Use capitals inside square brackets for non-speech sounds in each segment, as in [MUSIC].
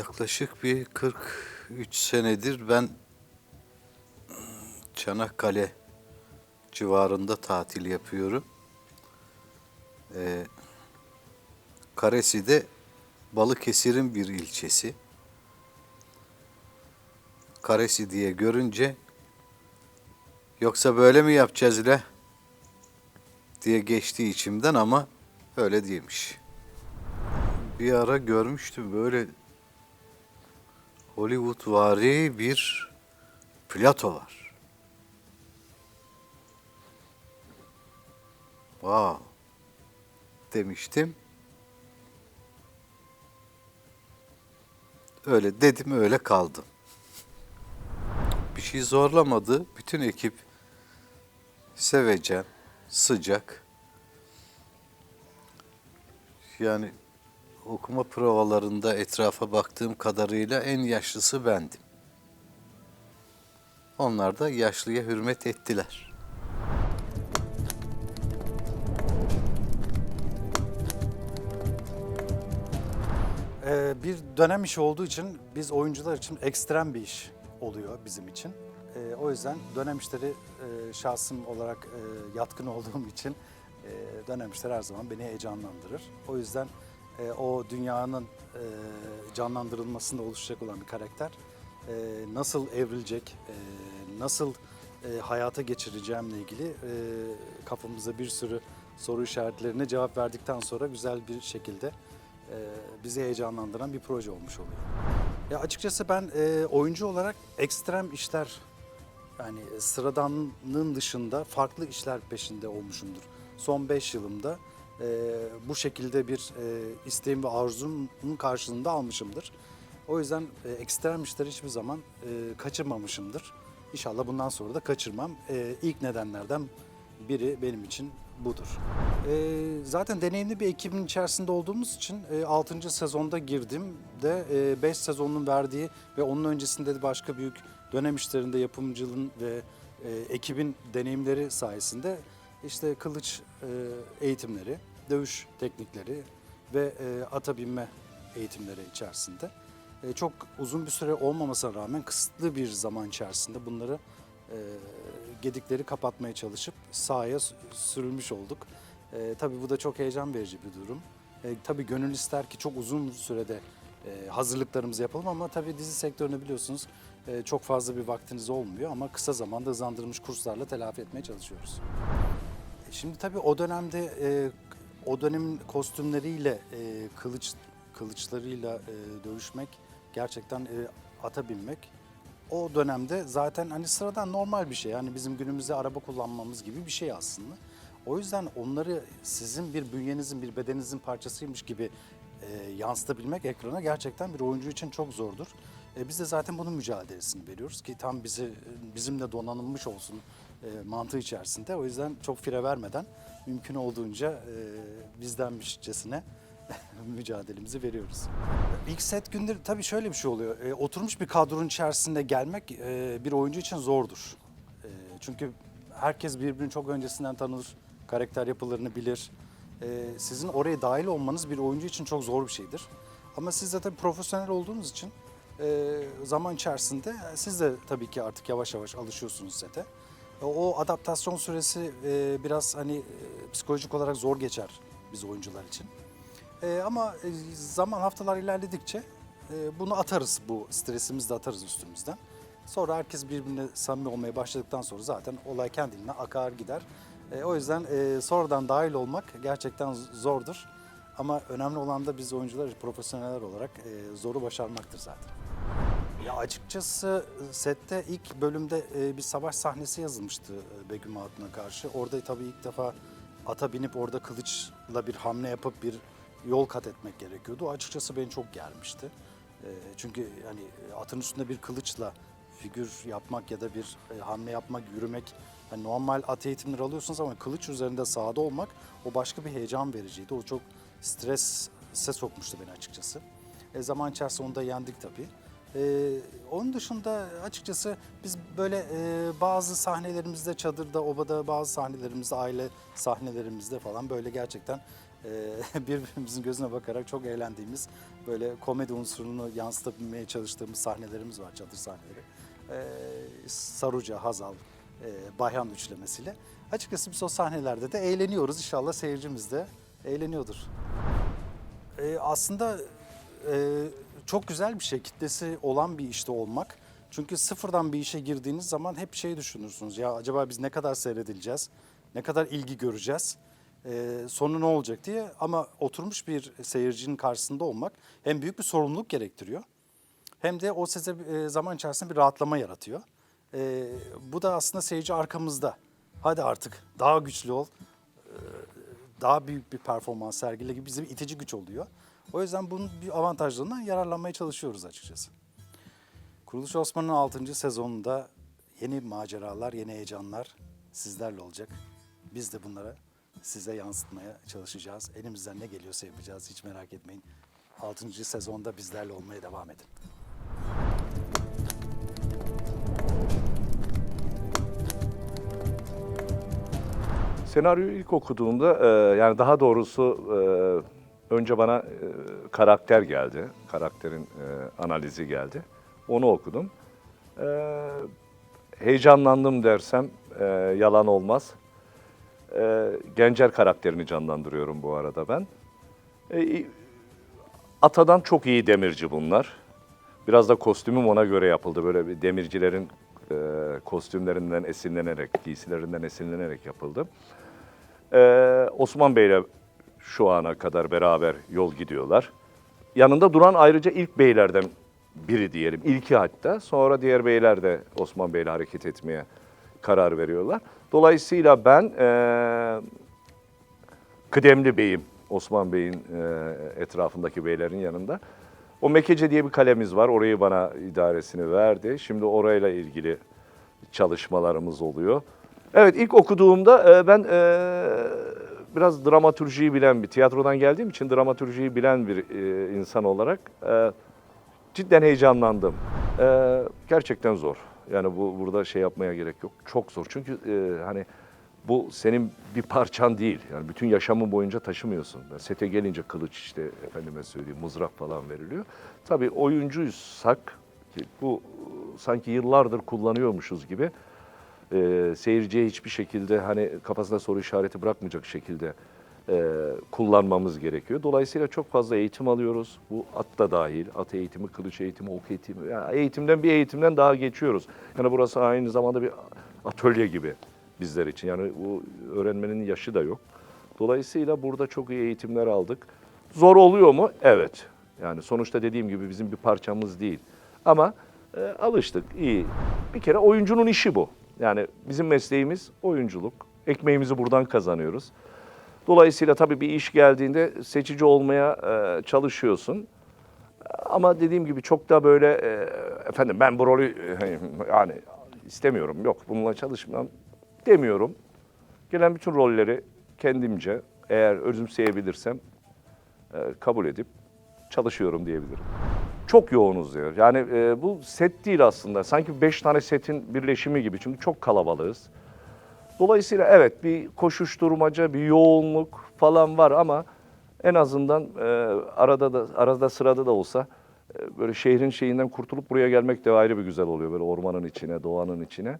yaklaşık bir 43 senedir ben Çanakkale civarında tatil yapıyorum. Ee, Karesi de Balıkesir'in bir ilçesi. Karesi diye görünce yoksa böyle mi yapacağız le diye geçti içimden ama öyle değilmiş. Bir ara görmüştüm böyle Hollywood vari bir plato var. Wow demiştim. Öyle dedim öyle kaldım. Bir şey zorlamadı. Bütün ekip sevecen, sıcak. Yani okuma provalarında etrafa baktığım kadarıyla en yaşlısı bendim. Onlar da yaşlıya hürmet ettiler. Ee, bir dönem işi olduğu için biz oyuncular için ekstrem bir iş oluyor bizim için. Ee, o yüzden dönem işleri e, şahsım olarak e, yatkın olduğum için e, dönem işleri her zaman beni heyecanlandırır. O yüzden e, o dünyanın e, canlandırılmasında oluşacak olan bir karakter e, nasıl evrilecek, e, nasıl e, hayata geçireceğimle ilgili e, kafamıza bir sürü soru işaretlerine cevap verdikten sonra güzel bir şekilde e, bizi heyecanlandıran bir proje olmuş oluyor. Ya açıkçası ben e, oyuncu olarak ekstrem işler yani sıradanlığın dışında farklı işler peşinde olmuşumdur. Son 5 yılımda e, bu şekilde bir e, isteğim ve arzumun karşılığında almışımdır. O yüzden e, ekstrem işleri hiçbir zaman e, kaçırmamışımdır. İnşallah bundan sonra da kaçırmam. E, ilk nedenlerden biri benim için budur. E, zaten deneyimli bir ekibin içerisinde olduğumuz için e, 6. sezonda girdim de 5 sezonun verdiği ve onun öncesinde de başka büyük dönem işlerinde yapımcılığın ve e, ekibin deneyimleri sayesinde işte kılıç e, eğitimleri, dövüş teknikleri ve e, ata binme eğitimleri içerisinde e, çok uzun bir süre olmamasına rağmen kısıtlı bir zaman içerisinde bunları e, gedikleri kapatmaya çalışıp sahaya sürülmüş olduk. E, tabii bu da çok heyecan verici bir durum. E, tabii gönül ister ki çok uzun sürede e, hazırlıklarımızı yapalım ama tabii dizi sektörünü biliyorsunuz e, çok fazla bir vaktiniz olmuyor ama kısa zamanda hızlandırılmış kurslarla telafi etmeye çalışıyoruz. E, Şimdi tabii o dönemde e, o dönemin kostümleriyle e, kılıç kılıçlarıyla e, dövüşmek gerçekten e, ata binmek o dönemde zaten hani sıradan normal bir şey. Yani bizim günümüzde araba kullanmamız gibi bir şey aslında. O yüzden onları sizin bir bünyenizin, bir bedeninizin parçasıymış gibi e, yansıtabilmek ekrana gerçekten bir oyuncu için çok zordur. E, biz de zaten bunun mücadelesini veriyoruz ki tam bizi bizimle donanılmış olsun e, mantığı içerisinde. O yüzden çok fire vermeden mümkün olduğunca e, bizdenmişçesine [LAUGHS] mücadelemizi veriyoruz. İlk set günleri tabii şöyle bir şey oluyor. E, oturmuş bir kadronun içerisinde gelmek e, bir oyuncu için zordur. E, çünkü herkes birbirini çok öncesinden tanır, karakter yapılarını bilir. E, sizin oraya dahil olmanız bir oyuncu için çok zor bir şeydir. Ama siz de tabii profesyonel olduğunuz için e, zaman içerisinde siz de tabii ki artık yavaş yavaş alışıyorsunuz sete. E, O adaptasyon süresi e, biraz hani e, psikolojik olarak zor geçer biz oyuncular için. E, ama e, zaman haftalar ilerledikçe e, bunu atarız bu stresimizi de atarız üstümüzden. Sonra herkes birbirine samimi olmaya başladıktan sonra zaten olay kendiliğinden akar gider. E, o yüzden e, sonradan dahil olmak gerçekten zordur. Ama önemli olan da biz oyuncular, profesyoneller olarak e, zoru başarmaktır zaten. Ya açıkçası e, sette ilk bölümde e, bir savaş sahnesi yazılmıştı e, Begüm Hatun'a karşı. Orada tabii ilk defa ata binip orada kılıçla bir hamle yapıp bir yol kat etmek gerekiyordu. Açıkçası beni çok germişti. Çünkü yani e, atın üstünde bir kılıçla figür yapmak ya da bir hamle yapmak, yürümek hani normal at eğitimleri alıyorsunuz ama kılıç üzerinde sahada olmak o başka bir heyecan vericiydi. O çok strese sokmuştu beni açıkçası. E, zaman içerisinde onu da yendik tabii. Ee, onun dışında açıkçası biz böyle e, bazı sahnelerimizde çadırda, obada, bazı sahnelerimizde, aile sahnelerimizde falan böyle gerçekten e, [LAUGHS] birbirimizin gözüne bakarak çok eğlendiğimiz böyle komedi unsurunu yansıtabilmeye çalıştığımız sahnelerimiz var, çadır sahneleri. E, Saruca, Hazal, e, Bayhan üçlemesiyle. Açıkçası biz o sahnelerde de eğleniyoruz. İnşallah seyircimiz de eğleniyordur. E, aslında e, çok güzel bir şey kitlesi olan bir işte olmak. Çünkü sıfırdan bir işe girdiğiniz zaman hep şey düşünürsünüz. Ya acaba biz ne kadar seyredileceğiz? Ne kadar ilgi göreceğiz? E, sonu ne olacak diye. Ama oturmuş bir seyircinin karşısında olmak hem büyük bir sorumluluk gerektiriyor. Hem de o size e, zaman içerisinde bir rahatlama yaratıyor. E, bu da aslında seyirci arkamızda. Hadi artık daha güçlü ol, daha büyük bir performans sergile gibi bize bir itici güç oluyor. O yüzden bunun bir avantajlarından yararlanmaya çalışıyoruz açıkçası. Kuruluş Osman'ın 6. sezonunda yeni maceralar, yeni heyecanlar sizlerle olacak. Biz de bunlara size yansıtmaya çalışacağız. Elimizden ne geliyorsa yapacağız. Hiç merak etmeyin. 6. sezonda bizlerle olmaya devam edin. Senaryoyu ilk okuduğumda e, yani daha doğrusu e, önce bana e, karakter geldi. Karakterin e, analizi geldi. Onu okudum. E, heyecanlandım dersem e, yalan olmaz. E, Gencer karakterini canlandırıyorum bu arada ben. E, Atadan çok iyi demirci bunlar. Biraz da kostümüm ona göre yapıldı. Böyle bir demircilerin e, kostümlerinden esinlenerek, giysilerinden esinlenerek yapıldı. Ee, Osman Bey'le şu ana kadar beraber yol gidiyorlar. Yanında duran ayrıca ilk beylerden biri diyelim. İlki hatta. Sonra diğer beyler de Osman Bey'le hareket etmeye karar veriyorlar. Dolayısıyla ben ee, kıdemli beyim. Osman Bey'in ee, etrafındaki beylerin yanında. O Mekece diye bir kalemiz var. Orayı bana idaresini verdi. Şimdi orayla ilgili çalışmalarımız oluyor. Evet ilk okuduğumda e, ben e, biraz dramatürjiyi bilen bir tiyatrodan geldiğim için dramatürjiyi bilen bir e, insan olarak e, cidden heyecanlandım. E, gerçekten zor. Yani bu burada şey yapmaya gerek yok. Çok zor. Çünkü hani bu senin bir parçan değil. Yani bütün yaşamın boyunca taşımıyorsun. Yani sete gelince kılıç işte efendime söyleyeyim mızrak falan veriliyor. Tabii oyuncuysak bu sanki yıllardır kullanıyormuşuz gibi e, seyirciye hiçbir şekilde hani kafasında soru işareti bırakmayacak şekilde e, kullanmamız gerekiyor. Dolayısıyla çok fazla eğitim alıyoruz. Bu at da dahil. At eğitimi, kılıç eğitimi, ok eğitimi. Yani eğitimden bir eğitimden daha geçiyoruz. Yani burası aynı zamanda bir atölye gibi bizler için. Yani bu öğrenmenin yaşı da yok. Dolayısıyla burada çok iyi eğitimler aldık. Zor oluyor mu? Evet. Yani sonuçta dediğim gibi bizim bir parçamız değil. Ama e, alıştık, iyi. Bir kere oyuncunun işi bu. Yani bizim mesleğimiz oyunculuk. Ekmeğimizi buradan kazanıyoruz. Dolayısıyla tabii bir iş geldiğinde seçici olmaya e, çalışıyorsun. Ama dediğim gibi çok da böyle e, efendim ben bu rolü e, yani istemiyorum. Yok bununla çalışmam demiyorum. Gelen bütün rolleri kendimce eğer özümseyebilirsem e, kabul edip çalışıyorum diyebilirim. Çok yoğunuz diyor. Yani e, bu set değil aslında. Sanki beş tane setin birleşimi gibi. Çünkü çok kalabalığız. Dolayısıyla evet bir koşuşturmaca, bir yoğunluk falan var ama en azından e, arada da arada sırada da olsa e, böyle şehrin şeyinden kurtulup buraya gelmek de ayrı bir güzel oluyor. Böyle ormanın içine, doğanın içine.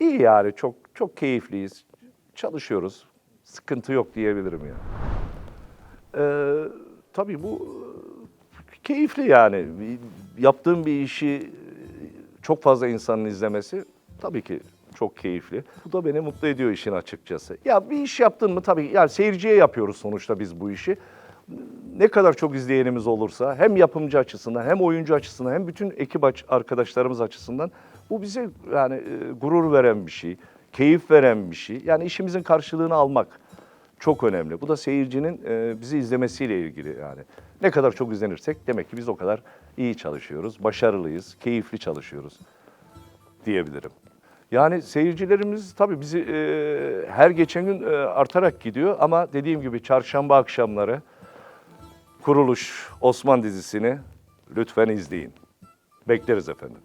İyi yani çok çok keyifliyiz. Çalışıyoruz. Sıkıntı yok diyebilirim yani. Ee, tabii bu keyifli yani. Yaptığım bir işi çok fazla insanın izlemesi tabii ki çok keyifli. Bu da beni mutlu ediyor işin açıkçası. Ya bir iş yaptın mı tabii yani seyirciye yapıyoruz sonuçta biz bu işi. Ne kadar çok izleyenimiz olursa hem yapımcı açısından hem oyuncu açısından hem bütün ekip arkadaşlarımız açısından bu bize yani e, gurur veren bir şey, keyif veren bir şey. Yani işimizin karşılığını almak çok önemli. Bu da seyircinin e, bizi izlemesiyle ilgili yani. Ne kadar çok izlenirsek demek ki biz o kadar iyi çalışıyoruz, başarılıyız, keyifli çalışıyoruz diyebilirim. Yani seyircilerimiz tabii bizi e, her geçen gün e, artarak gidiyor ama dediğim gibi çarşamba akşamları Kuruluş Osman dizisini lütfen izleyin. Bekleriz efendim.